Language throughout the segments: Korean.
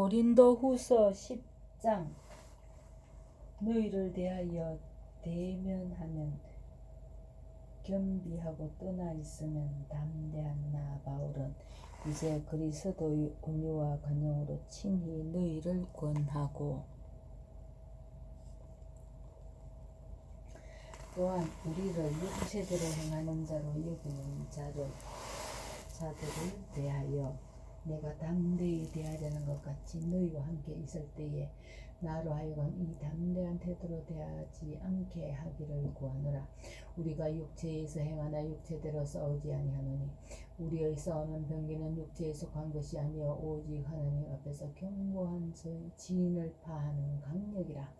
고린도 후서 10장 너희를 대하여 대면하면 겸비하고 떠나 있으면 담대한 나 바울은 이제 그리스도의 온유와 간용으로 친히 너희를 권하고 또한 우리를 육체대로 행하는 자로 여기는 자를 자들을 대하여 내가 담대히 대하려는 것 같이 너희와 함께 있을 때에 나로 하여금 이 담대한 태도로 대하지 않게 하기를 구하노라. 우리가 육체에서 행하나 육체대로 싸우지 아니하노니 우리의 싸우는 병기는 육체에 속한 것이 아니요 오직 하나님 앞에서 견고한 지인을 파하는 강력이라.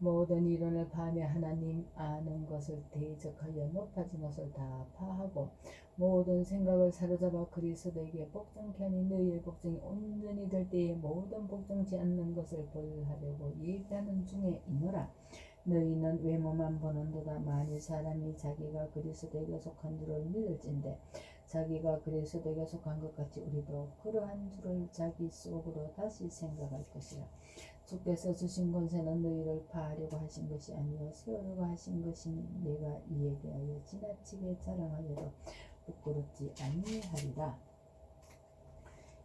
모든 이론을 파하며 하나님 아는 것을 대적하여 높아진 것을 다 파하고 모든 생각을 사로잡아 그리스도에게 복종케 하니 너희의 복종이 온전히 될 때에 모든 복종치 않는 것을 벌하려고 얘기하는 중에 있노라. 너희는 외모만 보는도다 만일 사람이 자기가 그리스도에게 속한 줄을 믿을진데 자기가 그리스도에게 속한 것 같이 우리도 그러한 줄을 자기 속으로 다시 생각할 것이라. 주께서 주신 권세는 너희를 파하려고 하신 것이 아니요 세우려고 하신 것이니 내가 이에 대하여 지나치게 자랑하여도 부끄럽지 아니하리라.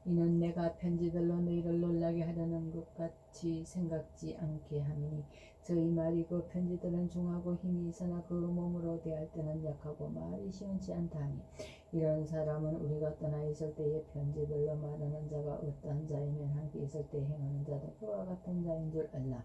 이는 내가 편지들로 너희를 놀라게 하려는 것 같이 생각지 않게 하니 저희 말이 그 편지들은 중하고 힘이 있으나 그 몸으로 대할 때는 약하고 말이 시원치 않다 하니 이런 사람은 우리가 떠나 있을 때에 편지들로 말하는 자가 어떠한 자이면 함께 있을 때 행하는 자도 그와 같은 자인 줄 알라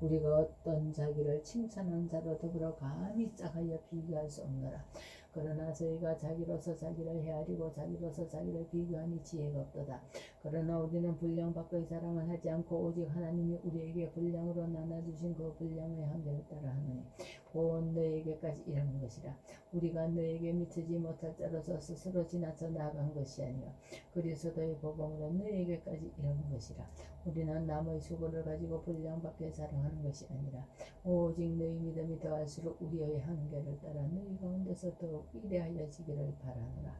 우리가 어떤 자기를 칭찬한 자로 더불어 감히 짝하여 비교할 수 없노라 그러나 저희가 자기로서 자기를 헤아리고 자기로서 자기를 비교하니 지혜가 없도다. 그러나 우리는 분량 밖의 자랑을 하지 않고 오직 하나님이 우리에게 분량으로 나눠주신 그 분량의 한계를 따라 하노니 곧 너에게까지 이르는 것이라. 우리가 너에게 미치지 못할 자로서 스스로 지나쳐 나아간 것이 아니요 그리스도의 복음으로 너에게까지 이르는 것이라. 우리는 남의 수고를 가지고 분량 밖에 자랑하는 것이 아니라 오직 너희 믿음이 더할수록 우리의 한계를 따라 너희 가운데서 더욱 위대하여지기를 바라노라.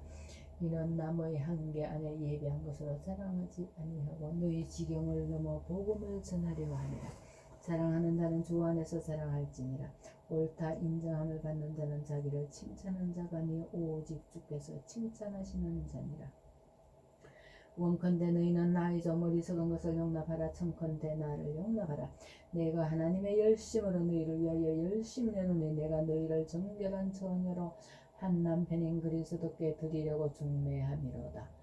이는 남의 한계 안에 예비한 것으로 자랑하지 아니하고 너희 지경을 넘어 복음을 전하려 하니라. 자랑하는 자는 주 안에서 자랑할지니라. 옳다 인정함을 받는 자는 자기를 칭찬한 자가 아니 오직 주께서 칭찬하시는 자니라. 원컨대 너희는 나의 저 머리석은 것을 용납하라. 청컨대 나를 용납하라. 내가 하나님의 열심으로 너희를 위하여 열심히 내노니 내가 너희를 정결한 처녀로 한 남편인 그리스도께 드리려고 중매함이로다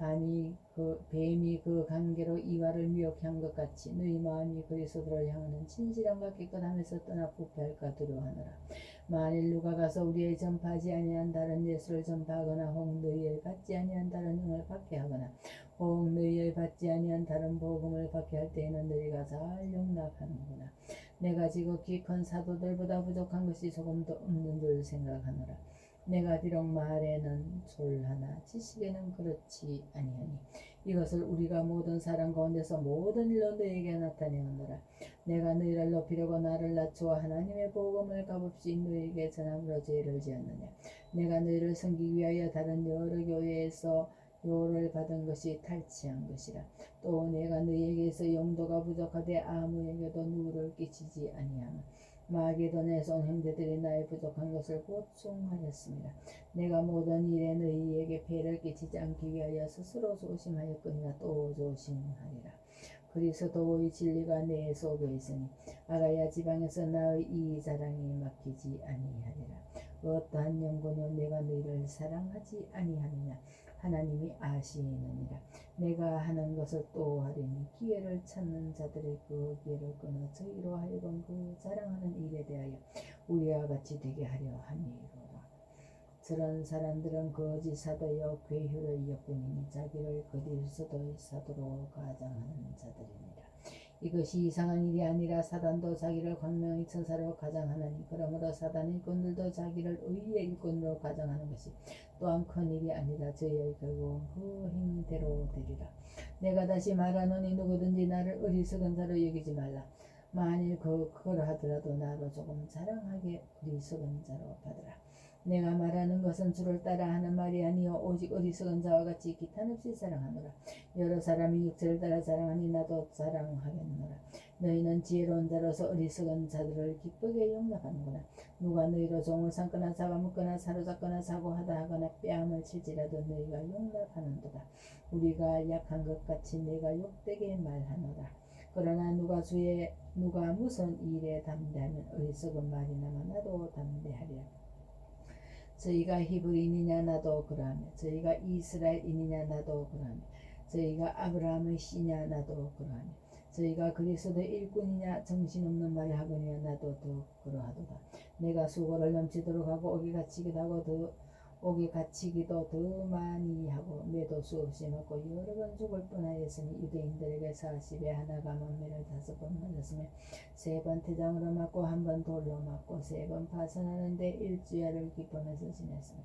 밤이 그 뱀이 그 관계로 이와를 미혹한 것 같이 너희 마음이 그리스도를 향하는 진실함과 깨끗함에서 떠나 부패할까 두려워하노라 만일 누가 가서 우리의 전파하지 아니한 다른 예수를 전파하거나 혹 너희의 받지 아니한 다른 영을 받게 하거나 혹 너희의 받지 아니한 다른 복음을 받게 할 때에는 너희가 잘 용납하는구나. 내가 지극히 큰 사도들보다 부족한 것이 조금도 없는 줄 생각하노라. 내가 비록 말에는 졸하나 지식에는 그렇지 아니하니 이것을 우리가 모든 사람 가운데서 모든 일로 너에게 나타내노라. 내가 너희를 높이려고 나를 낮추어 하나님의 복음을 값없이 너에게 전함으로 죄를 지었느냐. 내가 너희를 섬기기 위하여 다른 여러 교회에서 요를 받은 것이 탈취한 것이라. 또 내가 너희에게서 용도가 부족하되 아무에게도 누구를 끼치지 아니하나. 마게도네서 온 형제들이 나의 부족한 것을 보충하였습니다. 내가 모든 일에 너희에게 폐를 끼치지 않기 위하여 스스로 조심하였거니와 또 조심하리라. 그리스도의 진리가 내 속에 있으니 아가야 지방에서 나의 이 자랑이 막히지 아니하리라. 어떠한 연고는 내가 너희를 사랑하지 아니하느냐 하나님이 아시느니라. 내가 하는 것을 또 하리니 기회를 찾는 자들의 그 기회를 끊어 저희로 하여금 그 자랑하는 일에 대하여 우리와 같이 되게 하려 함이로라. 저런 사람들은 거짓 사도여 괴효를 엿보니 자기를 그리스도의 사도로 가장하는 자들입니다. 이것이 이상한 일이 아니라 사단도 자기를 광명의 천사로 가장하나니 그러므로 사단의 일꾼들도 자기를 의의 일꾼으로 가장하는 것이 또한 큰 일이 아니라 저희의 결국은 그 행대로 되리라. 내가 다시 말하노니 누구든지 나를 어리석은 자로 여기지 말라. 만일 그, 그걸 하더라도 나로 조금 자랑하게 어리석은 자로 받으라. 내가 말하는 것은 주를 따라 하는 말이 아니요 오직 어리석은 자와 같이 기탄없이 사랑하노라 여러 사람이 육체를 따라 사랑하니 나도 사랑하겠노라 너희는 지혜로운 자로서 어리석은 자들을 기쁘게 용납하는구나 누가 너희로 종을 삼거나 잡아먹거나 사로잡거나 사고하다 하거나 뺨을 칠지라도 너희가 용납하는도다. 우리가 약한 것 같이 내가 욕되게 말하노라. 그러나 누가 주의 누가 무슨 일에 담대하면 어리석은 말이나마 나도 담대하리라. 저희가 히브리인이냐 나도 그러하며 저희가 이스라엘인이냐 나도 그러하며 저희가 아브라함의 씨냐 나도 그러하며 저희가 그리스도 일꾼이냐 정신없는 말을 하거니와 나도 더 그러하도다. 내가 수고를 넘치도록 하고 오기 갇히기도 하고 더 오기 갇히기도 더 많이 하고 매도 수없이 맞고 여러 번 죽을 뻔하였으니 유대인들에게 사십에 하나가 만매를 다섯 번 맞았으며 세 번 태장으로 맞고 한 번 돌로 맞고 세 번 파선하는데 일주야를 기쁨에서 지냈으며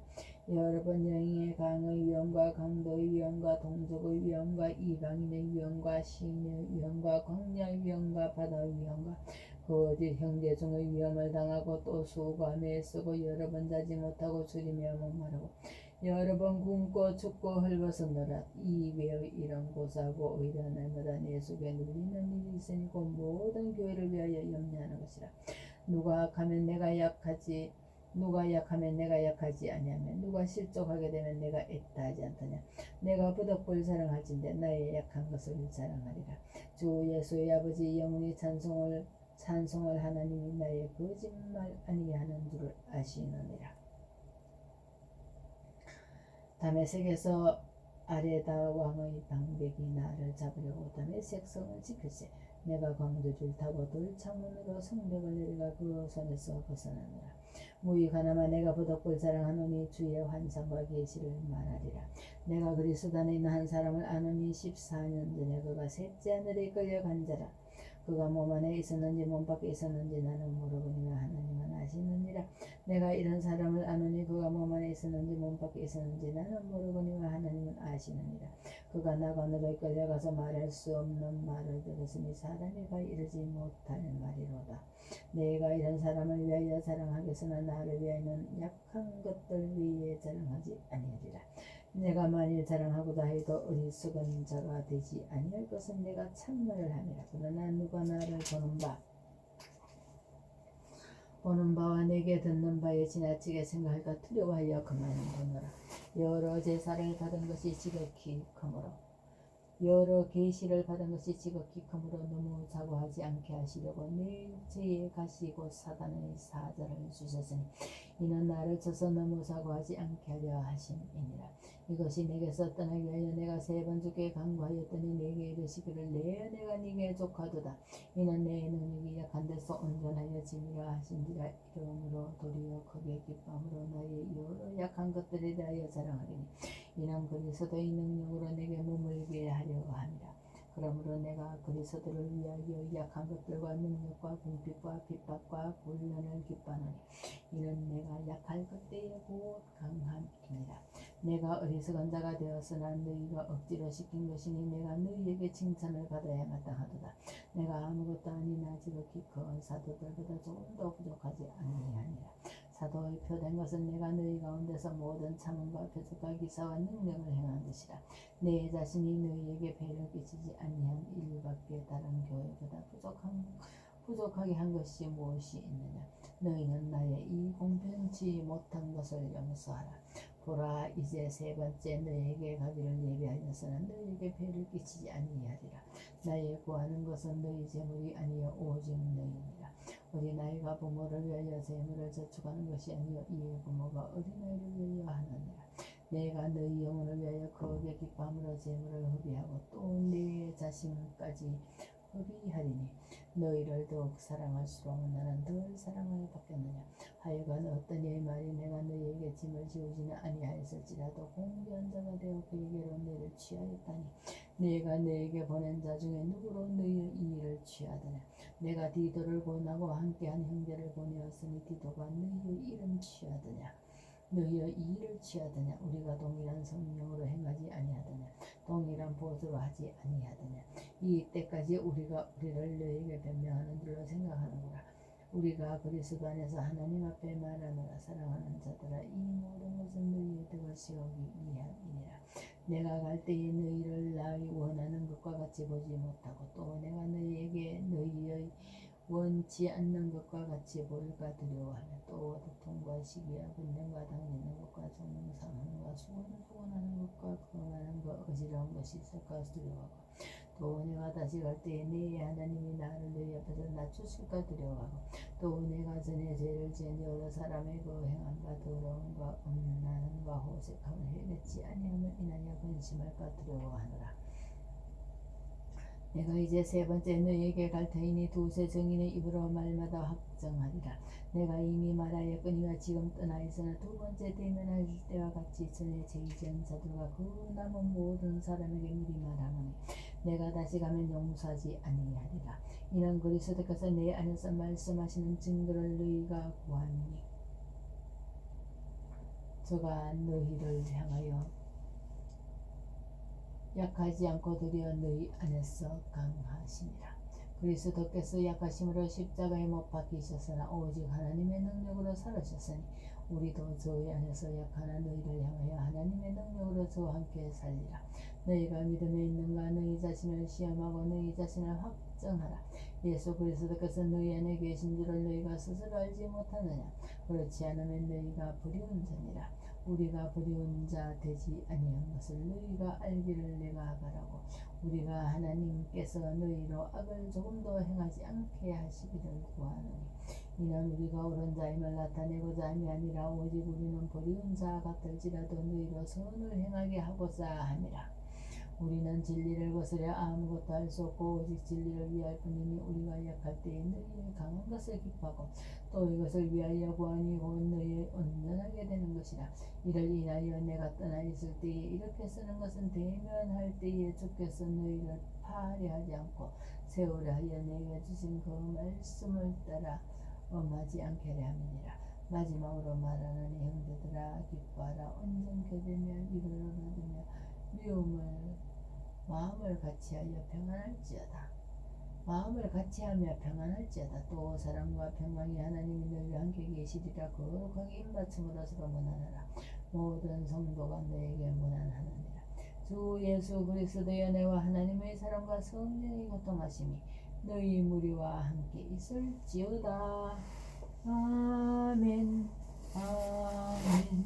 여러 번 영의 강의 위험과 강도의 위험과 동족의 위험과 이방인의 위험과 시인의 위험과 광야의 위험과 바다의 위험과 거짓 형제 중의 위험을 당하고 또 수고함에 쓰고 여러 번 자지 못하고 줄이며 목마르고 여러 번 굶고 춥고 헐벗었노라 이 외의 이런 고사하고 오히려 날마다 내 속에 눌리는 일이 있으니 곧 모든 교회를 위하여 염려하는 것이라. 누가 악하면 내가 약하지 누가 약하면 내가 약하지 아니하면 누가 실족하게 되면 내가 애타하지 않더냐. 내가 부덕불 자랑할진대 나의 약한 것을 자랑하리라. 주 예수의 아버지 영원히 찬송을 찬송을 하나님이 나의 거짓말 아니하는 줄을 아시느니라. 다메섹에서 아레다 왕의 방백이 나를 잡으려고 다메섹 성을 지킬세 내가 광주줄 타고 돌 창문으로 성벽을 내려가 그 손에서 벗어나느라 무익 하나만 내가 부덕불 자랑하노니 주의 환상과 계시를 말하리라. 내가 그리스도 안에 있는 한 사람을 아노니 14년 전에 그가 셋째 하늘에 끌려간 자라 그가 몸 안에 있었는지 몸 밖에 있었는지 나는 모르거니와 하나님은 아시느니라. 내가 이런 사람을 아노니 그가 몸 안에 있었는지 몸 밖에 있었는지 나는 모르거니와 하나님은 아시느니라. 그가 나관으로 끌려가서 말할 수 없는 말을 들었으니 사람이 가 이르지 못할 말이로다. 내가 이런 사람을 위하여 자랑하겠으나 나를 위하여는 약한 것들 위에 자랑하지 아니하리라 내가 만일 자랑하고자 해도 어리석은 자가 되지 아니할 것은 내가 참말을 함이라 그러나 누가 나를 보는 바? 보는 바와 내게 듣는 바에 지나치게 생각할까? 두려워하여 그만두노라. 여러 제사를 받은 것이 지극히 크므로. 여러 계시를 받은 것이 지극히 크므로 너무 자고하지 않게 하시려고 내 죄에 가시고 사단의 사자를 주셨으니 이는 나를 쳐서 너무 자고하지 않게 하려 하심이니라. 이것이 내게서 떠나기 위하여 내가 세 번 주께 간구하였더니 내게 이르시기를 내 내가 네게 족하도다. 이는 내 능력이 약한 데서 온전하여 지니라 하신지라 이러므로 도리어 크게 기쁨으로 나의 여러 약한 것들에 대하여 자랑하리니 이는 그리스도의 능력으로 내게 머물게 하려 함이라 그러므로 내가 그리스도를 위하여 약한 것들과 능력과 궁핍과 핍박과 곤란을 기뻐하노니 이는 내가 약할 그때에 곧 강함이니라. 내가 어리석은 자가 되었으나 너희가 억지로 시킨 것이니 내가 너희에게 칭찬을 받아야 마땅하도다. 내가 아무것도 아니나 지극히 큰 사도들보다 조금도 부족하지 아니하니라 사도의 표된 것은 내가 너희 가운데서 모든 참음과 표적과 기사와 능력을 행한 것이라. 내 자신이 너희에게 배를 끼치지 아니한 일밖에 다른 교회보다 부족한 부족하게 한 것이 무엇이 있느냐? 너희는 나의 이 공평치 못한 것을 용서하라. 보라 이제 세 번째 너희에게 가기를 예비하였으나 너희에게 배를 끼치지 아니하리라. 나의 구하는 것은 너희 재물이 아니여 오직 너희니라 어린아이가 부모를 위하여 재물을 저축하는 것이 아니요 이의 부모가 어린아이를 위하여 하느니라. 내가 너희 영혼을 위하여 거기에 기쁨으로 재물을 허비하고 또 내 자신까지 허비하리니 너희를 더욱 사랑할수록 나는 덜 사랑을 받겠느냐? 하여간 어떤 이의 말이 내가 너희에게 짐을 지우지는 아니하였을지라도 공개한 자가 되어 그에게로 너를 취하였다니. 내가 너에게 보낸 자 중에 누구로 너희의 이 일을 취하더냐 내가 디도를 보내고 함께한 형제를 보내었으니 디도가 너희의 이름 취하더냐? 너희의 이 일을 취하더냐? 우리가 동일한 성령으로 행하지 아니하더냐? 동일한 보조로 하지 아니하더냐? 이 때까지 우리가 우리를 너에게 변명하는 줄로 생각하는구나. 우리가 그리스도 안에서 하나님 앞에 말하노라. 사랑하는 자들아 이 모든 것은 너희의 덕을 세우기 위함이니라 내가 갈 때에 너희를 나의 원하는 것과 같이 보지 못하고 또 내가 너희에게 너희의 원치 않는 것과 같이 보일까 두려워하며 또 도통과 시기와 분쟁과 당기는 것과 정상함과 수고는 수고하는 것과 거만한 것 어지러운 것이 있을까 두려워하고 또 내가 다시 갈 때에 네 하나님이 나를 너희 앞에서 낮추실까 두려워하고 또 내가 전에 죄를 지은 여러 사람의 그바 더러움과 음란함과 호색함을 해냈지 아니하면 이나냐 근심할까 두려워하노라. 내가 이제 세 번째 너희에게 갈 터이니 두세 정인의 입으로 말마다 확정하리라. 내가 이미 말하였거니와 지금 떠나 있으나 두 번째 대면할 때와 같이 전에 제이전 자들과 그 남은 모든 사람에게 미리 말하노니 내가 다시 가면 용서하지 아니하리라. 이는 그리스도께서 내 안에서 말씀하시는 증거를 너희가 구하니 저가 너희를 향하여 약하지 않고 도리어 너희 안에서 강하시니라. 그리스도께서 약하심으로 십자가에 못 박히셨으나 오직 하나님의 능력으로 살으셨으니 우리도 저희 안에서 약하나 너희를 향하여 하나님의 능력으로 저와 함께 살리라. 너희가 믿음에 있는가 너희 자신을 시험하고 너희 자신을 확정하라. 예수 그리스도께서 너희 안에 계신 줄을 너희가 스스로 알지 못하느냐? 그렇지 않으면 너희가 불의운 자니라. 우리가 불의운 자 되지 아니한 것을 너희가 알기를 내가 바라고 우리가 하나님께서 너희로 악을 조금도 행하지 않게 하시기를 구하노니 이는 우리가 옳은 자임을 나타내고자 함이 아니라 오직 우리는 불의운 자 같을지라도 너희로 선을 행하게 하고자 함이라. 우리는 진리를 거스려 아무것도 할 수 없고 오직 진리를 위할 뿐이니 우리가 약할 때에 너희의 강한 것을 기뻐하고 또 이것을 위하여 구하니 곧 너희의 온전하게 되는 것이라. 이를 인하여 내가 떠나 있을 때에 이렇게 쓰는 것은 대면할 때에 주께서 너희를 파하려 하지 않고 세우려 하여 내게 주신 그 말씀을 따라 엄하지 않게 하려 함이니라 마지막으로 말하는 형제들아 기뻐하라 온전케 되면 이를 얻으며 미움을 마음을 같이하여 평안할지어다. 마음을 같이하며 평안할지어다. 또 사랑과 평강이 하나님이 너희와 함께 계시리라. 거룩하게 입맞춤으로 서로 문안하라. 모든 성도가 너에게 문안하느니라. 주 예수 그리스도의 은혜와 하나님의 사랑과 성령의 교통하심이 너희 무리와 함께 있을지어다. 아멘. 아멘.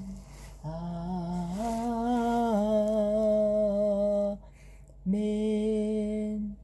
아멘.